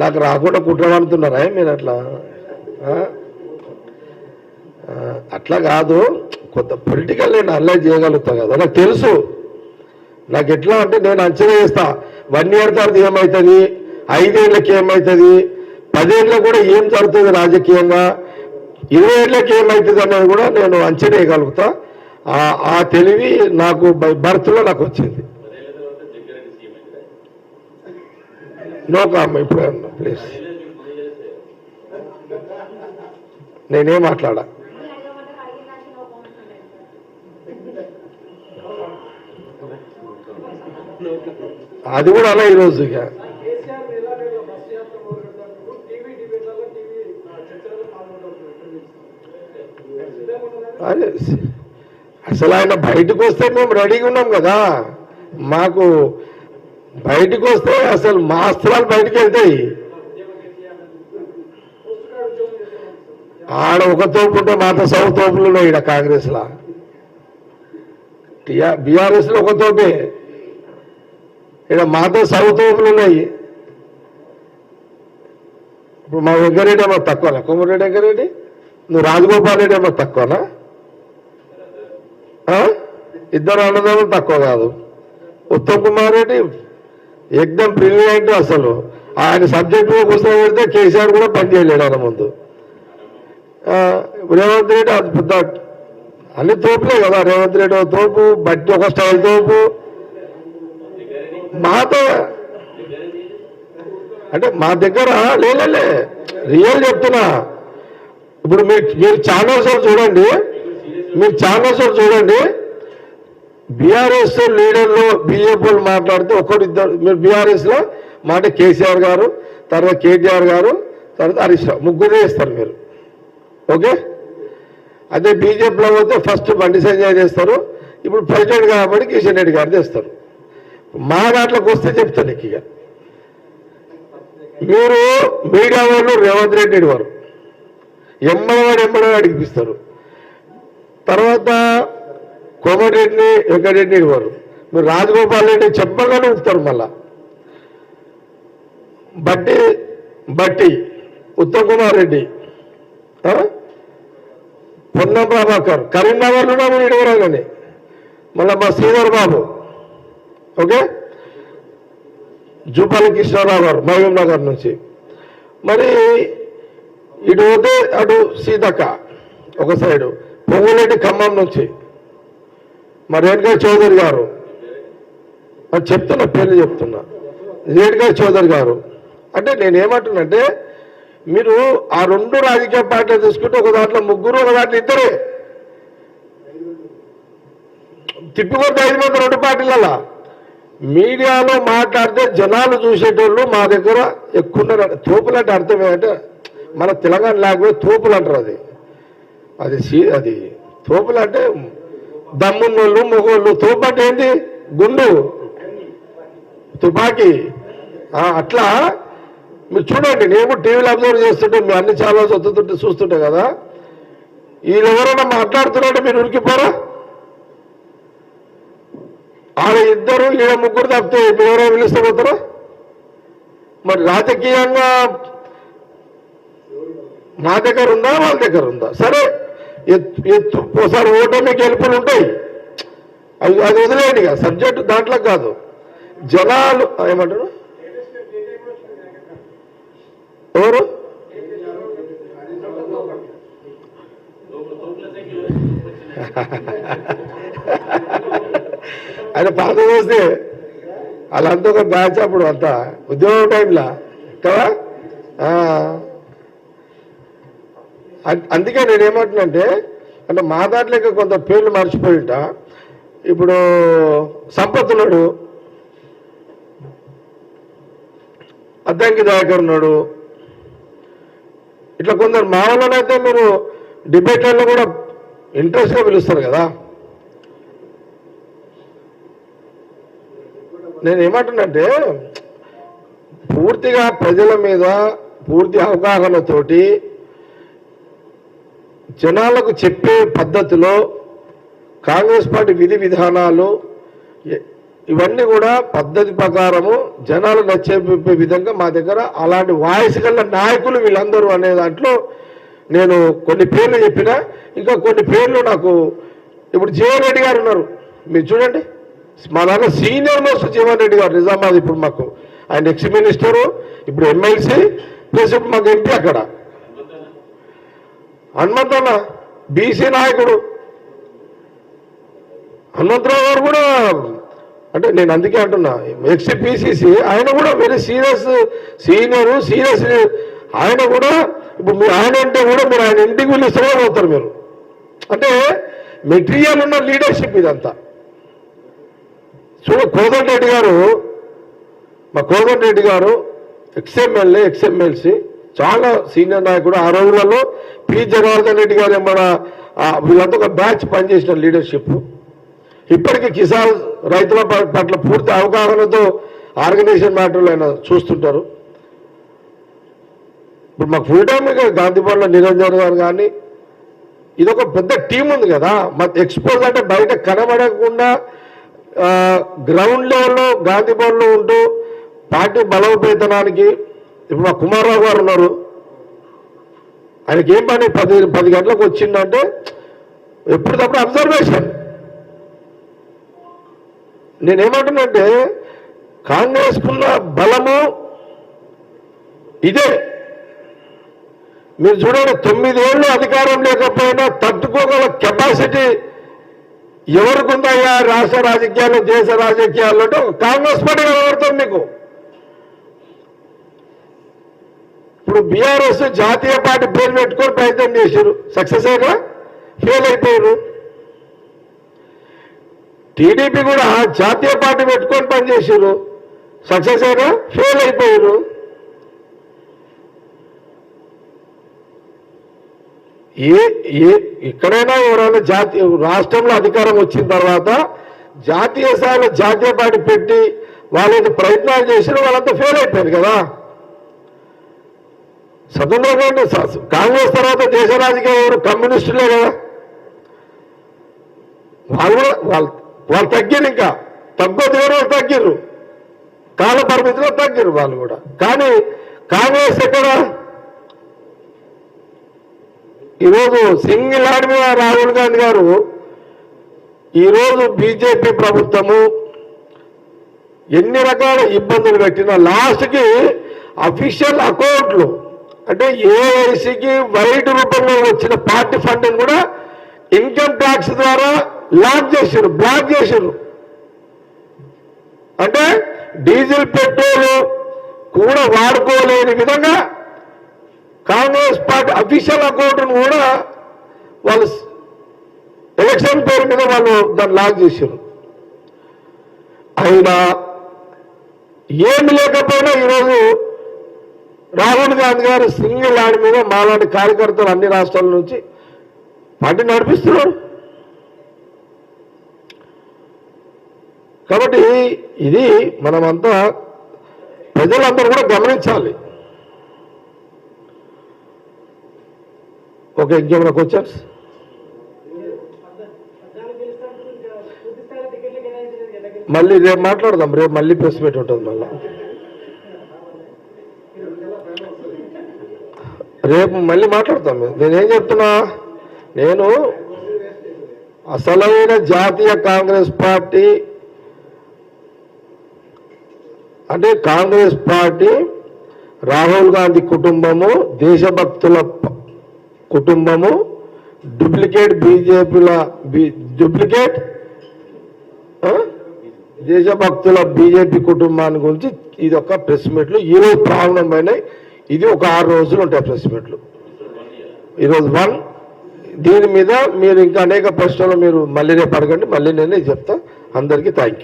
నాకు రాకుండా కుట్రమంటున్నారా మీరు అట్లా? అట్లా కాదు. కొంత పొలిటికల్ నేను అనలైజ్ చేయగలుగుతా కదా. నాకు తెలుసు. నాకు ఎట్లా అంటే నేను అంచనా చేస్తా వన్ ఇయర్ తర్వాత ఏమవుతుంది ఐదేళ్ళకి ఏమవుతుంది పదేళ్ళకి కూడా ఏం జరుగుతుంది రాజకీయంగా? ఇరవై ఏళ్ళకి ఏమవుతుంది అనేది కూడా నేను అంచనా వేయగలుగుతా. ఆ- తెలివి నాకు బర్త్లో నాకు వచ్చింది. నో కామ్ ఇప్పుడు ప్లీజ్. నేనేం మాట్లాడా? అది కూడా అలా ఈరోజు ఇక. అదే అసలు ఆయన బయటకు వస్తే మేము రెడీగా ఉన్నాం కదా. మాకు బయటకు వస్తే అసలు మా అస్త్రాలు బయటకు వెళ్తాయి. ఆడ ఒక తోపు ఉంటే మాతో సౌ తోపులు ఉన్నాయి ఈడ కాంగ్రెస్లో. బీఆర్ఎస్లో ఒక తోపే. ఇక్కడ మాతో సౌ తోపులు ఉన్నాయి. ఇప్పుడు మా వెంకరెడ్డి ఏమో తక్కువనా? కొమ్మరెడ్డి వెంకరెడ్డి? నువ్వు రాజగోపాల్ రెడ్డి ఏమో తక్కువనా? ఇద్దరు అన్నదమ్ములు తక్కువ కాదు. ఉత్తమ్ కుమార్ రెడ్డి ఎగ్దం బ్రిలియంట్ అసలు. ఆయన సబ్జెక్ట్లో పెడితే కేసీఆర్ కూడా పనిచేయలేడు ఆయన ముందు. రేవంత్ రెడ్డి అది పెద్ద అన్ని తోపులే కదా. రేవంత్ రెడ్డి ఒక తోపు బట్టి ఒక స్టైల్ తోపు. మాతో అంటే మా దగ్గర లేలే రియల్ చెప్తున్నా. ఇప్పుడు మీరు మీరు ఛానల్స్ చూడండి. మీరు చాలాసార్లు చూడండి. బీఆర్ఎస్ లీడర్లు బీజేపీలు మాట్లాడితే ఒకరిద్దరు మీరు బీఆర్ఎస్లో మాట కేసీఆర్ గారు తర్వాత కేటీఆర్ గారు తర్వాత హరీష్ రావు ముగ్గురే ఇస్తారు మీరు. ఓకే? అదే బీజేపీలో పోతే ఫస్ట్ బండి సంజయ్ చేస్తారు. ఇప్పుడు ప్రెసిడెంట్ కాబట్టి కిషన్ రెడ్డి గారు చేస్తారు. మా దాంట్లోకి వస్తే చెప్తాను నీకు ఇక. మీరు మీడియా వాళ్ళు రేవంత్ రెడ్డి వారు ఎమ్మడవాడు ఎమ్మడవాడు అడిగిపిస్తారు. తర్వాత కోమటిరెడ్డిని వెంకటరెడ్డి వారు మీరు రాజగోపాల్ రెడ్డి చెప్పగానే ఊపుతారు మళ్ళా. బట్టి బట్టి ఉత్తమ్ కుమార్ రెడ్డి పొన్న ప్రభాకర్ కరీంనగర్లో కూడా ఇడవరాగానే మళ్ళీ మా శ్రీధర్ బాబు ఓకే? జూపాలి కృష్ణారావు గారు మహబూబ్ నగర్ నుంచి. మరి ఇటు పోతే అటు సీతక్క ఒక సైడు. పొంగులెడ్డి ఖమ్మం నుంచి. మా రేణుకా చౌదరి గారు. మరి చెప్తున్నా పేర్లు చెప్తున్నా. రేణుకా చౌదరి గారు. అంటే నేను ఏమంటున్నంటే మీరు ఆ రెండు రాజకీయ పార్టీలు తీసుకుంటే ఒక దాంట్లో ముగ్గురు ఒక దాంట్లో ఇద్దరే. తిప్పికొద్ది ఐదు మంది రెండు పార్టీలలో. మీడియాలో మాట్లాడితే జనాలు చూసేటోళ్ళు మా దగ్గర ఎక్కువ తోపులు అంటే అర్థం ఏంటంటే మన తెలంగాణ లాంగ్వేజ్ తోపులు అంటారు అది. అది సీ- అది తోపులు అంటే దమ్మున్నోళ్ళు మొగోళ్ళు. తోపు అంటే ఏంటి? గుండు. తుపాకీ. అట్లా. మీరు చూడండి నేను టీవీలో అబ్జర్వ్ చేస్తుంటే మీరు అన్ని చాలా చదువుతుంటే చూస్తుంటే కదా వీళ్ళు ఎవరైనా మాట్లాడుతున్నారంటే మీరు ఉరికిపోరా? ఆడ ఇద్దరు ఈడ ముగ్గురు తప్పితే మీరు ఎవరో పిలిస్తే మరి రాజకీయంగా మా దగ్గర ఉందా? వాళ్ళ దగ్గర ఉందా? సరే. ఎత్తు ఒకసారి ఓటమి గెలుపులు ఉంటాయి. అవి అది వదిలేయండి ఇక. సబ్జెక్ట్ దాంట్లో కాదు. జనాలు ఏమంటారు? ఎవరు? ఆయన పాత చూస్తే వాళ్ళంతా ఒక బ్యాచ్ అప్పుడు అంతా. ఉద్యోగం టైంలో. కదా? ఆ. అందుకే నేను ఏమంటున్నానంటే అంటే మా దాంట్లో కొంత పేర్లు మర్చిపోయిట. ఇప్పుడు సంపత్తున్నాడు అద్దంకి దయాకర్ ఉన్నాడు. ఇట్లా కొందరు మా వాళ్ళనైతే మీరు డిబేట్లలో కూడా ఇంట్రెస్ట్గా పిలుస్తారు కదా. నేను ఏమంటున్నంటే పూర్తిగా ప్రజల మీద పూర్తి అవగాహనతోటి జనాలకు చెప్పే పద్ధతిలో కాంగ్రెస్ పార్టీ విధి విధానాలు ఇవన్నీ కూడా పద్ధతి ప్రకారము జనాలు నచ్చే విధంగా మా దగ్గర అలాంటి వాయిస్ గల నాయకులు వీళ్ళందరూ అనే దాంట్లో నేను కొన్ని పేర్లు చెప్పిన ఇంకా కొన్ని పేర్లు నాకు ఇప్పుడు జీవన్ రెడ్డి గారు ఉన్నారు. మీరు చూడండి. మా దాంట్లో సీనియర్ మోస్ట్ జీవన్ రెడ్డి గారు నిజామాబాద్ ఇప్పుడు మాకు. ఆయన ఎక్స్ మినిస్టరు ఇప్పుడు ఎమ్మెల్సీ ప్లస్ ఇప్పుడు మాకు ఎంపీ అక్కడ. హనుమంతన్న బీసీ నాయకుడు. హనుమంతరావు గారు కూడా అంటే నేను అందుకే అంటున్నా ఎక్స్పీసీసీ ఆయన కూడా వెరీ సీరియస్ సీనియర్ సీరియస్ ఆయన కూడా ఇప్పుడు మీరు ఆయన అంటే కూడా మీరు ఆయన ఇంటికి వెళ్ళి ఇష్టమే అవుతారు మీరు. అంటే మెటీరియల్ ఉన్న లీడర్షిప్ ఇదంతా. చూడ కోదండ రెడ్డి గారు మా కోదండ రెడ్డి గారు ఎక్స్ఎంఎల్ఏ ఎక్స్ఎంఎల్సీ చాలా సీనియర్ నాయకుడు. ఆ రోజులలో పి. జనార్దన్ రెడ్డి గారు మన వీళ్ళంతా ఒక బ్యాచ్ పనిచేసిన లీడర్షిప్. ఇప్పటికీ కిసాన్ రైతుల పట్ల పూర్తి అవగాహనతో ఆర్గనైజేషన్ మ్యాటర్లు ఆయన చూస్తుంటారు. ఇప్పుడు మాకు ఫుల్ టైమ్ గాంధీభవన్లో నిరంజన్ గారు కానీ ఇది ఒక పెద్ద టీం ఉంది కదా. మన ఎక్స్పోజ్ అంటే బయట కనబడకుండా గ్రౌండ్ లెవెల్లో గాంధీ ఉంటూ పార్టీ బలోపేతనానికి ఇప్పుడు మా కుమార్రావు గారు ఉన్నారు. ఆయనకి ఏం పని? పది పది గంటలకు వచ్చిందంటే ఎప్పటికప్పుడు అబ్జర్వేషన్ నేనేమంటున్నంటే కాంగ్రెస్కున్న బలము ఇదే. మీరు చూడండి తొమ్మిదేళ్ళు అధికారం లేకపోయినా తట్టుకోగల కెపాసిటీ ఎవరికి ఉందయ్యా రాష్ట్ర రాజకీయాలు దేశ రాజకీయాల్లో అంటే కాంగ్రెస్ పార్టీ కనబడుతుంది మీకు. ఇప్పుడు బీఆర్ఎస్ జాతీయ పార్టీ పేరు పెట్టుకొని ప్రయత్నం చేశారు. సక్సెస్ అయినా ఫెయిల్ అయిపోయారు. టీడీపీ కూడా జాతీయ పార్టీ పెట్టుకొని పనిచేసారు సక్సెస్ అయినా ఫెయిల్ అయిపోయారు. ఏ ఏ ఎక్కడైనా ఎవరైనా జాతీయ రాష్ట్రంలో అధికారం వచ్చిన తర్వాత జాతీయ స్థాయిలో జాతీయ పార్టీ పెట్టి వాళ్ళకి ప్రయత్నాలు చేసిన వాళ్ళంతా ఫెయిల్ అయిపోయారు కదా? స్వతంత్రంగా కాంగ్రెస్ తర్వాత దేశ రాజకీయం ఎవరు? కమ్యూనిస్టులే కదా. వాళ్ళు కూడా వాళ్ళు వాళ్ళు తగ్గిరు ఇంకా. తగ్గొద్దు ఎవరో తగ్గిర్రు. కాల పరిమితిలో తగ్గిరు వాళ్ళు కూడా. కానీ కాంగ్రెస్ ఎక్కడ? ఈరోజు సింగిల్ హ్యాండ్ మీద రాహుల్ గాంధీ గారు ఈరోజు బీజేపీ ప్రభుత్వము ఎన్ని రకాల ఇబ్బందులు పెట్టినా లాస్ట్కి అఫీషియల్ అకౌంట్లు అంటే ఏఐసికి వైట్ రూపంలో వచ్చిన పార్టీ ఫండ్ని కూడా ఇన్కమ్ ట్యాక్స్ ద్వారా లాక్ చేశారు బ్లాక్ చేశారు అంటే డీజిల్ పెట్రోల్ కూడా వాడుకోలేని విధంగా కాంగ్రెస్ పార్టీ అఫీషియల్ అకౌంట్ను కూడా వాళ్ళు ఎలక్షన్ పేరు మీద వాళ్ళు దాన్ని లాక్ చేశారు అయినా ఏమి లేకపోయినా ఈరోజు రాహుల్ గాంధీ గారు సింగిల్ ల్యాండ్ మీద మాలాంటి కార్యకర్తలు అన్ని రాష్ట్రాల నుంచి పార్టీ నడిపిస్తున్నారు. కాబట్టి ఇది మనమంతా ప్రజలందరూ కూడా గమనించాలి. ఒక ఇంకేమైనా క్వశ్చన్స్ మళ్ళీ రేపు మాట్లాడదాం రేపు మళ్ళీ ప్రెస్ మీట్ ఉంటుంది మళ్ళీ. రేపు మళ్ళీ మాట్లాడతాం. నేనేం చెప్తున్నా? నేను అసలైన జాతీయ కాంగ్రెస్ పార్టీ అంటే కాంగ్రెస్ పార్టీ రాహుల్ గాంధీ కుటుంబము దేశభక్తుల కుటుంబము డూప్లికేట్ బీజేపీల డూప్లికేట్ దేశభక్తుల బీజేపీ కుటుంబాన్ని గురించి ఇది ఒక ప్రెస్ మీట్లు ఈరోజు రోజు ప్రారంభమైనాయి. ఇది ఒక ఆరు రోజులు ఉంటాయి ప్రెస్ మీట్లు ఈరోజు వన్. దీని మీద మీరు ఇంకా అనేక ప్రశ్నలు మీరు మళ్ళీ రేపు అడగండి మళ్ళీ నేనే చెప్తా. అందరికీ థ్యాంక్ యూ